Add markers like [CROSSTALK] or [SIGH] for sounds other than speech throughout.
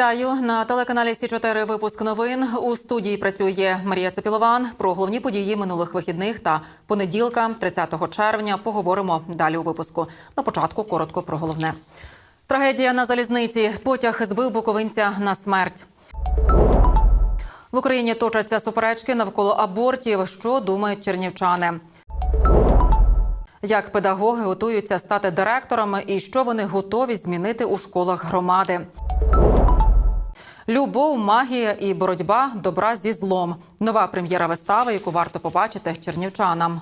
Вітаю на телеканалі Сі 4 Випуск новин у студії працює Марія Цепілован. Про головні події минулих вихідних та понеділка, 30 червня, поговоримо далі у випуску. На початку коротко про головне. Трагедія на залізниці. Потяг збив буковинця на смерть. В Україні точаться суперечки навколо абортів. Що думають чернівчани? Як педагоги готуються стати директорами і що вони готові змінити у школах громади? Любов, магія і боротьба добра зі злом. Нова прем'єра вистави, яку варто побачити чернівчанам.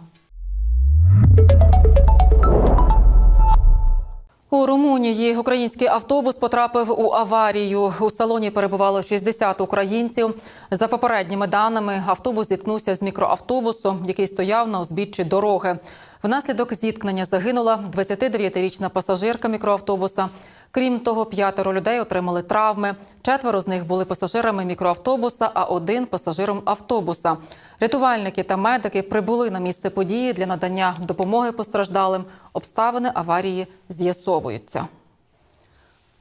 У Румунії український автобус потрапив у аварію. У салоні перебувало 60 українців. За попередніми даними, автобус зіткнувся з мікроавтобусом, який стояв на узбіччі дороги. Внаслідок зіткнення загинула 29-річна пасажирка мікроавтобуса. Крім того, п'ятеро людей отримали травми. Четверо з них були пасажирами мікроавтобуса, а один пасажиром автобуса. Рятувальники та медики прибули на місце події для надання допомоги постраждалим. Обставини аварії з'ясовуються.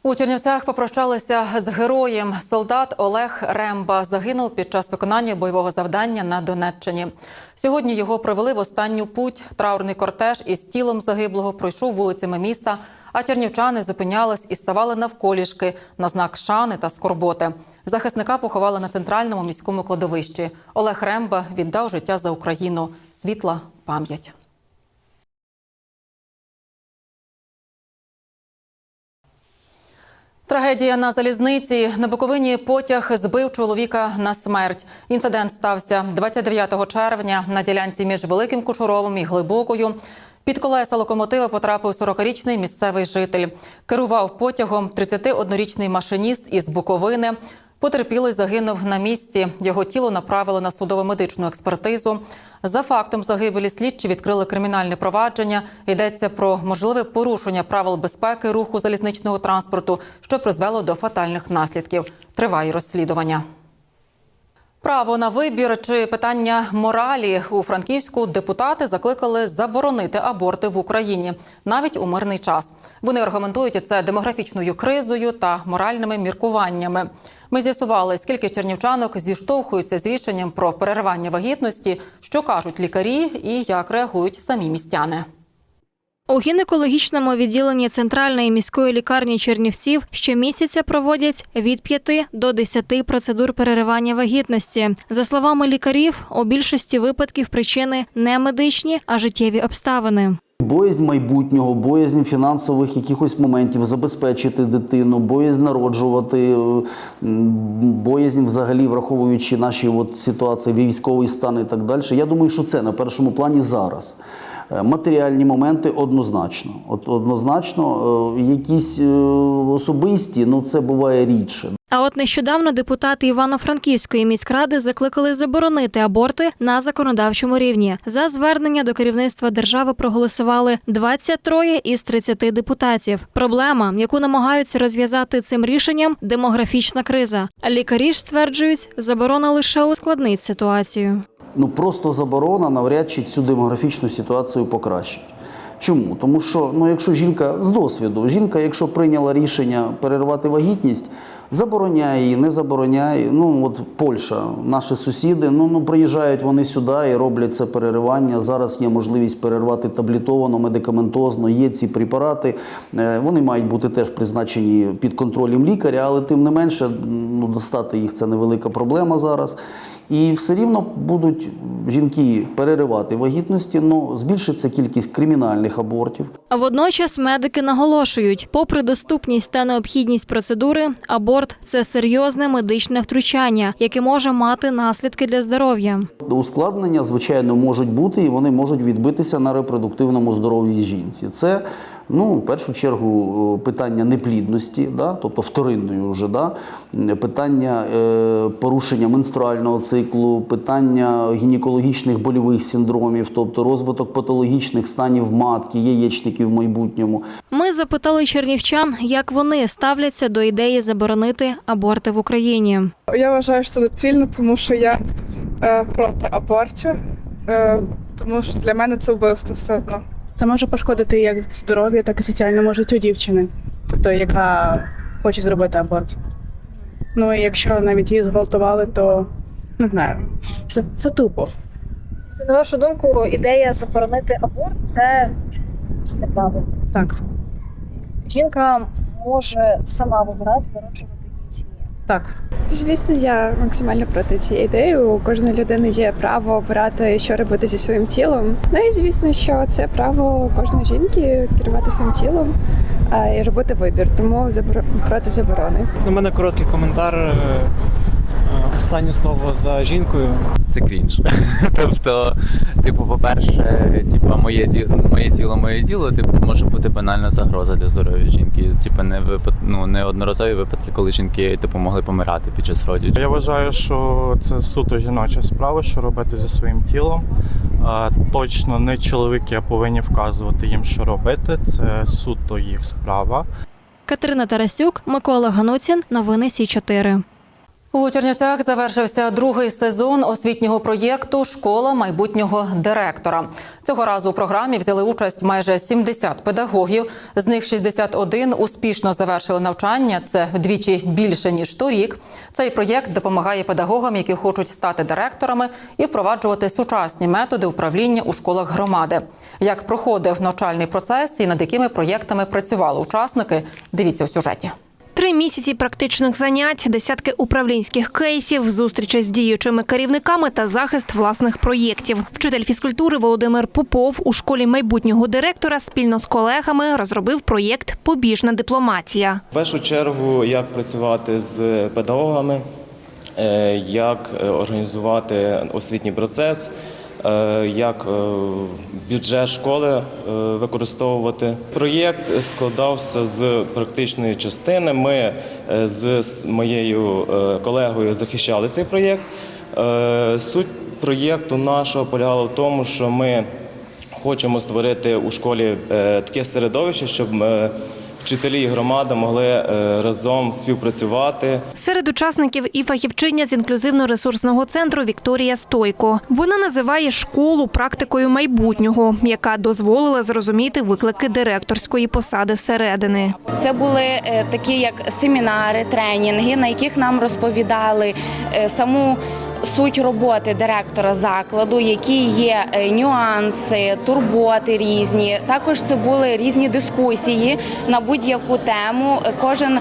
У Чернівцях попрощалися з героєм. Солдат Олег Ремба загинув під час виконання бойового завдання на Донеччині. Сьогодні його провели в останню путь. Траурний кортеж із тілом загиблого пройшов вулицями міста. А чернівчани зупинялись і ставали навколішки на знак шани та скорботи. Захисника поховали на центральному міському кладовищі. Олег Ремба віддав життя за Україну. Світла пам'ять. Трагедія на залізниці на Буковині потяг збив чоловіка на смерть. Інцидент стався 29 червня на ділянці між Великим Кучуровим і Глибокою. Під колеса локомотива потрапив 40-річний місцевий житель. Керував потягом 31-річний машиніст із Буковини. Потерпілий загинув на місці. Його тіло направили на судово-медичну експертизу. За фактом загибелі слідчі відкрили кримінальне провадження. Йдеться про можливе порушення правил безпеки руху залізничного транспорту, що призвело до фатальних наслідків. Триває розслідування. Право на вибір чи питання моралі у Франківську депутати закликали заборонити аборти в Україні навіть у мирний час. Вони аргументують це демографічною кризою та моральними міркуваннями. Ми з'ясували, скільки чернівчанок зіштовхуються з рішенням про перервання вагітності, що кажуть лікарі, і як реагують самі містяни. У гінекологічному відділенні центральної міської лікарні Чернівців щомісяця проводять від 5 до 10 процедур переривання вагітності. За словами лікарів, у більшості випадків причини не медичні, а життєві обставини. Боязнь майбутнього, боязнь фінансових якихось моментів, забезпечити дитину, боязнь народжувати, е, боязнь взагалі враховуючи наші от ситуації, військовий стан і так далі. Я думаю, що це на першому плані зараз. Е, Матеріальні моменти однозначно. От однозначно, е, якісь е, особисті, ну це буває рідше. А от нещодавно депутати Івано-Франківської міськради закликали заборонити аборти на законодавчому рівні. За звернення до керівництва держави проголосували 23 із 30 депутатів. Проблема, яку намагаються розв'язати цим рішенням, демографічна криза. Лікарі ж стверджують, заборона лише ускладнить ситуацію. Ну просто заборона навряд чи цю демографічну ситуацію покращить. Чому? Тому що ну, якщо жінка з досвіду, жінка, якщо прийняла рішення перервати вагітність, забороняє її, не забороняє. Ну от Польща, наші сусіди, ну, ну приїжджають вони сюди і роблять це переривання. Зараз є можливість перервати таблітовано, медикаментозно, є ці препарати. Е, Вони мають бути теж призначені під контролем лікаря, але тим не менше, ну, достати їх це невелика проблема зараз. І все рівно будуть жінки переривати вагітності, але збільшиться кількість кримінальних абортів. А водночас медики наголошують, попри доступність та необхідність процедури, аборт це серйозне медичне втручання, яке може мати наслідки для здоров'я. Ускладнення, звичайно, можуть бути, і вони можуть відбитися на репродуктивному здоров'ї жінці. Це ну, в першу чергу е, питання неплідності, да? тобто вторинної вже, да? питання е, порушення менструального циклу, питання гінекологічних больових синдромів, тобто розвиток патологічних станів матки, яєчників в майбутньому. Ми запитали чернівчан, як вони ставляться до ідеї заборонити аборти в Україні. Я вважаю, що це доцільно, тому що я е, проти абортів, е, тому що для мене це вбивство все одно. Це може пошкодити як здоров'ю, так і соціальному життю дівчини, тобто яка хоче зробити аборт. Ну і якщо навіть її зґвалтували, то не знаю. Це, це тупо. На вашу думку, ідея заборонити аборт це неправильно. Так, Жінка може сама вибирати, ні. Так. Звісно, я максимально проти цієї ідеї. У кожної людини є право обирати, що робити зі своїм тілом. Ну і звісно, що це право кожної жінки керувати своїм тілом а, і робити вибір. Тому забор... проти заборони. У мене короткий коментар. Останнє слово за жінкою. це крінж. [LAUGHS] тобто, типу, по-перше, типу, моє ті, моє тіло, моє діло, типу, може бути банальна загроза для здоров'я жінки. Типу, не випад, ну, не одноразові випадки, коли жінки типу могли помирати під час родів. Я вважаю, що це суто жіноча справа, що робити зі своїм тілом. А, точно не чоловіки повинні вказувати їм, що робити. Це суто їх справа. Катерина Тарасюк, Микола Гануцін. Новини Сі 4 У Чернівцях завершився другий сезон освітнього проєкту Школа майбутнього директора. Цього разу у програмі взяли участь майже 70 педагогів. З них 61 успішно завершили навчання. Це вдвічі більше ніж торік. Цей проєкт допомагає педагогам, які хочуть стати директорами, і впроваджувати сучасні методи управління у школах громади. Як проходив навчальний процес і над якими проєктами працювали учасники, дивіться у сюжеті. Три місяці практичних занять, десятки управлінських кейсів, зустрічі з діючими керівниками та захист власних проєктів. Вчитель фізкультури Володимир Попов у школі майбутнього директора спільно з колегами розробив проєкт Побіжна дипломатія. В першу чергу, як працювати з педагогами, е, як е, організувати освітній процес, як е, бюджет школи е, використовувати. Проєкт складався з практичної частини. Ми е, з моєю е, колегою захищали цей проєкт. Е, Суть проєкту нашого полягала в тому, що ми хочемо створити у школі е, таке середовище, щоб е, вчителі і громада могли е, разом співпрацювати. Серед учасників і фахівчиня з інклюзивно-ресурсного центру Вікторія Стойко. Вона називає школу практикою майбутнього, яка дозволила зрозуміти виклики директорської посади середини. Це були е, такі як семінари, тренінги, на яких нам розповідали е, саму. Суть роботи директора закладу, які є е, нюанси, турботи різні. Також це були різні дискусії на будь-яку тему. Кожен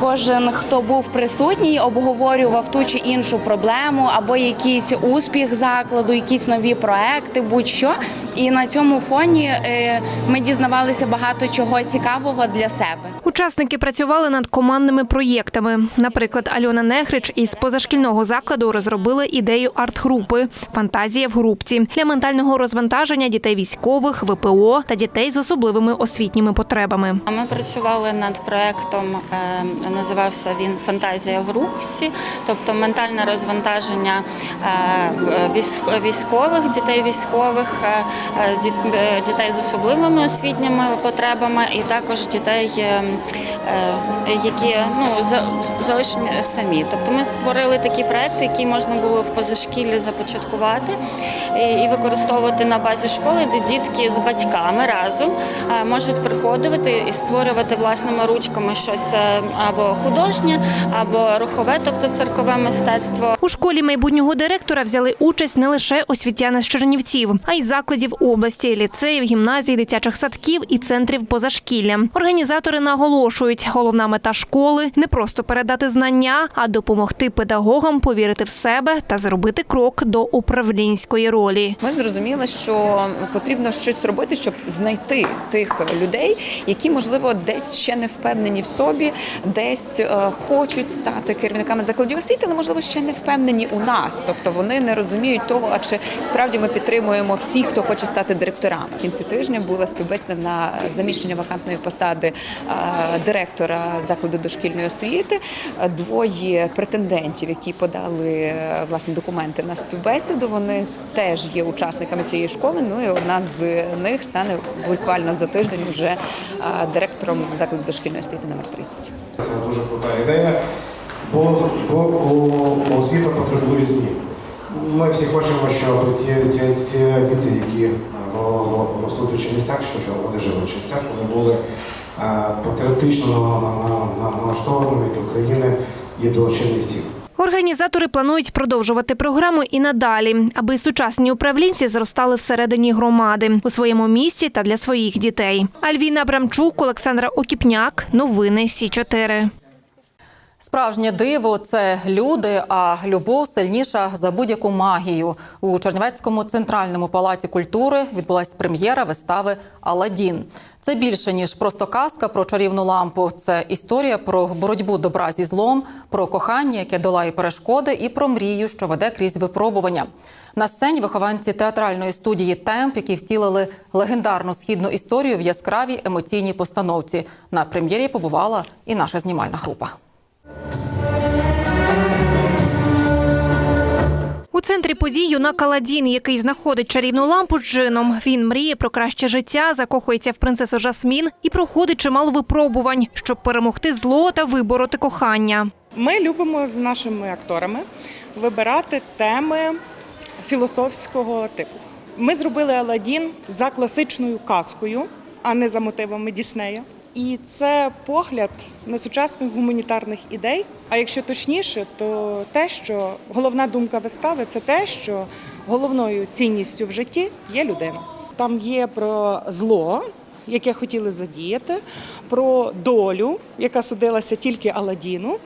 Кожен, хто був присутній, обговорював ту чи іншу проблему або якийсь успіх закладу, якісь нові проекти, будь-що. І на цьому фоні е, ми дізнавалися багато чого цікавого для себе. Учасники працювали над командними проєктами. Наприклад, Альона Нехрич із позашкільного закладу розробили ідею арт-групи Фантазія в групці для ментального розвантаження дітей військових, ВПО та дітей з особливими освітніми потребами. Ми працювали над проектом, е, називався він Фантазія в рухсі, тобто ментальне розвантаження е, військових, дітей військових, е, е, діт- дітей з особливими освітніми потребами і також дітей, е, е, які ну, за- залишені самі. Тобто ми створили такий проект, який можна було в позашкіллі започаткувати і- використовувати на базі школи, де дітки з батьками разом можуть приходити і створювати власними ручками щось е, або художнє, або рухове, тобто циркове мистецтво. У школі майбутнього директора взяли участь не лише освітяни з Чернівців, а й закладів області, ліцеїв, гімназій, дитячих садків і центрів позашкілля. Організатори наголошують, головна мета школи не просто передати знання, а допомогти педагогам повірити в себе та зробити крок до управлінської ролі. Ми зрозуміли, що потрібно щось робити, щоб знайти тих людей, які можливо десь ще не впевнені в собі, десь е, хочуть стати керівниками закладів освіти, але можливо ще не впевнені у нас. Тобто вони не розуміють того, а чи справді ми підтримуємо всіх, хто хоче стати директорами. Кінці тижня була співбесіда на заміщення вакантної посади е, директора закладу дошкільної освіти. Двоє претендентів, які подали е, власне документи на співбесіду. Вони теж є учасниками цієї школи. Ну і одна з них стане буквально за тиждень вже директором закладу дошкільної освіти номер 30. Це дуже крута ідея, бо, бо о- освіта потребує змін. Ми всі хочемо, щоб ті, ті, ті діти, які ро- ро- ростуть у Чернівцях, що, вони живуть у Чернівцях, вони були е, патріотично налаштовані до України, і до Чернівців. Організатори планують продовжувати програму і надалі, аби сучасні управлінці зростали всередині громади у своєму місті та для своїх дітей. Альвіна Брамчук, Олександра Окіпняк. Новини Сі 4 Справжнє диво це люди, а любов сильніша за будь-яку магію. У Чернівецькому центральному палаці культури відбулася прем'єра вистави Аладдін. Це більше ніж просто казка про чарівну лампу. Це історія про боротьбу добра зі злом, про кохання, яке долає перешкоди, і про мрію, що веде крізь випробування. На сцені вихованці театральної студії Темп, які втілили легендарну східну історію в яскравій емоційній постановці. На прем'єрі побувала і наша знімальна група. У центрі подій юнак Аладдін, який знаходить чарівну лампу з джином. Він мріє про краще життя, закохується в принцесу Жасмін і проходить чимало випробувань, щоб перемогти зло та вибороти кохання. Ми любимо з нашими акторами вибирати теми філософського типу. Ми зробили Аладдін за класичною казкою, а не за мотивами Діснея. І це погляд на сучасних гуманітарних ідей. А якщо точніше, то те, що головна думка вистави це те, що головною цінністю в житті є людина. Там є про зло, яке хотіли задіяти, про долю, яка судилася тільки Аладдіну,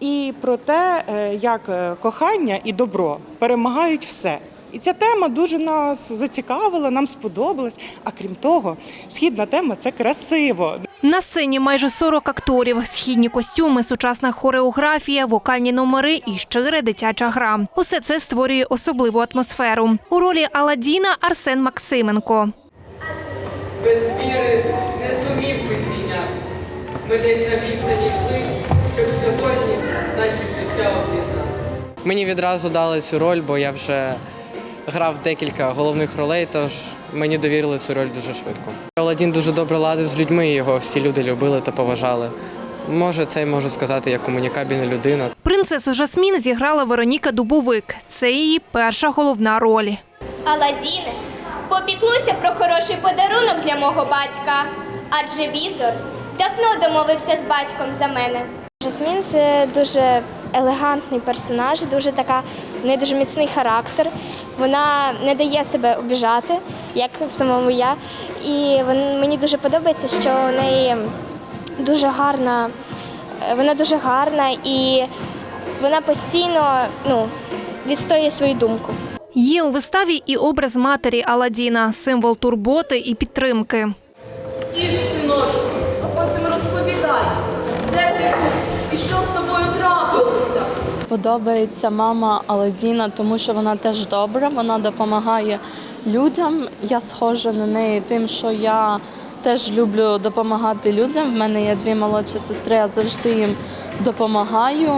і про те, е, як е, кохання і добро перемагають все. І ця тема дуже нас зацікавила, нам сподобалась. А крім того, східна тема це красиво. На сцені майже 40 акторів, східні костюми, сучасна хореографія, вокальні номери і щира дитяча гра. Усе це створює особливу атмосферу. У ролі Аладдіна Арсен Максименко. без віри не зумів би зійняти. Ми десь на відстані йшли, щоб сьогодні наші життя об'єднати. Мені відразу дали цю роль, бо я вже грав декілька головних ролей, тож мені довірили цю роль дуже швидко. Аладдін дуже добре ладив з людьми, його всі люди любили та поважали. Може, це й можу сказати як комунікабельна людина. Принцесу Жасмін зіграла Вероніка Дубовик. Це її перша головна роль. Аладдіне, попіклуйся про хороший подарунок для мого батька, адже візор давно домовився з батьком за мене. Жасмін це дуже елегантний персонаж, дуже така, в неї дуже міцний характер. Вона не дає себе обіжати, як самому я. І вон- мені дуже подобається, що у неї дуже гарна, е, вона дуже гарна і вона постійно ну, відстоює свою думку. Є у виставі і образ матері Аладдіна, символ турботи і підтримки. Подобається мама Аладіна, тому що вона теж добра, вона допомагає людям. Я схожа на неї тим, що я теж люблю допомагати людям. В мене є дві молодші сестри, я завжди їм допомагаю,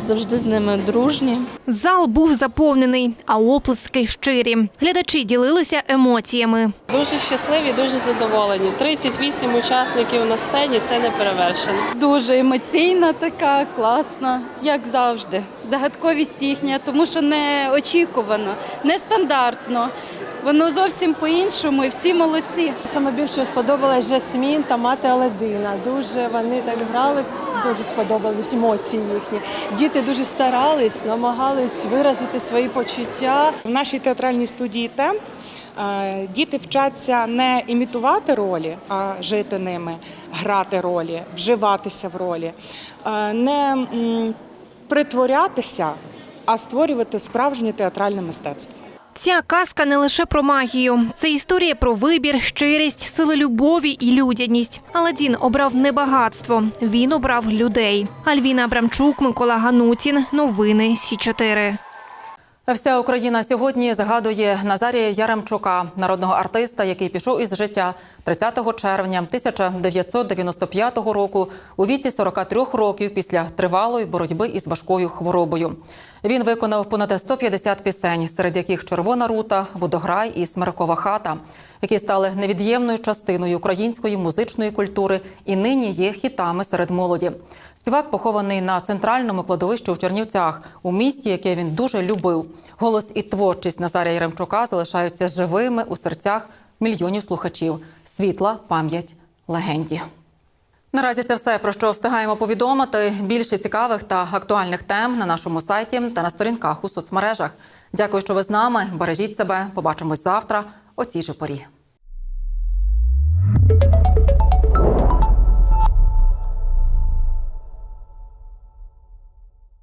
завжди з ними дружні. Зал був заповнений, а оплески щирі. Глядачі ділилися емоціями. Дуже щасливі, дуже задоволені. 38 учасників на сцені це не перевершено. Дуже емоційна, така класна, як завжди. Загадковість їхня, тому що не очікувано, нестандартно. Воно зовсім по-іншому, і всі молодці. Саме більше сподобалась Жасмін та мати Аладдина. Дуже вони так грали, дуже сподобались емоції їхні. Діти дуже старались, намагались виразити свої почуття. В нашій театральній студії Темп е, діти вчаться не імітувати ролі, а жити ними, грати ролі, вживатися в ролі, е, не притворятися, а створювати справжнє театральне мистецтво. Ця казка не лише про магію. Це історія про вибір, щирість, сили любові і людяність. Аладдін обрав не багатство, він обрав людей. Альвіна Абрамчук, Микола Ганутін. Новини Сі 4 Вся Україна сьогодні згадує Назарія Яремчука, народного артиста, який пішов із життя 30 червня 1995 року у віці 43 років після тривалої боротьби із важкою хворобою. Він виконав понад 150 пісень, серед яких Червона рута, Водограй і Смеркова хата, які стали невід'ємною частиною української музичної культури і нині є хітами серед молоді. Співак похований на центральному кладовищі у Чернівцях, у місті, яке він дуже любив. Голос і творчість Назарія Яремчука залишаються живими у серцях мільйонів слухачів. Світла пам'ять легенді. Наразі це все про що встигаємо повідомити. Більше цікавих та актуальних тем на нашому сайті та на сторінках у соцмережах. Дякую, що ви з нами. Бережіть себе. Побачимось завтра о цій же порі.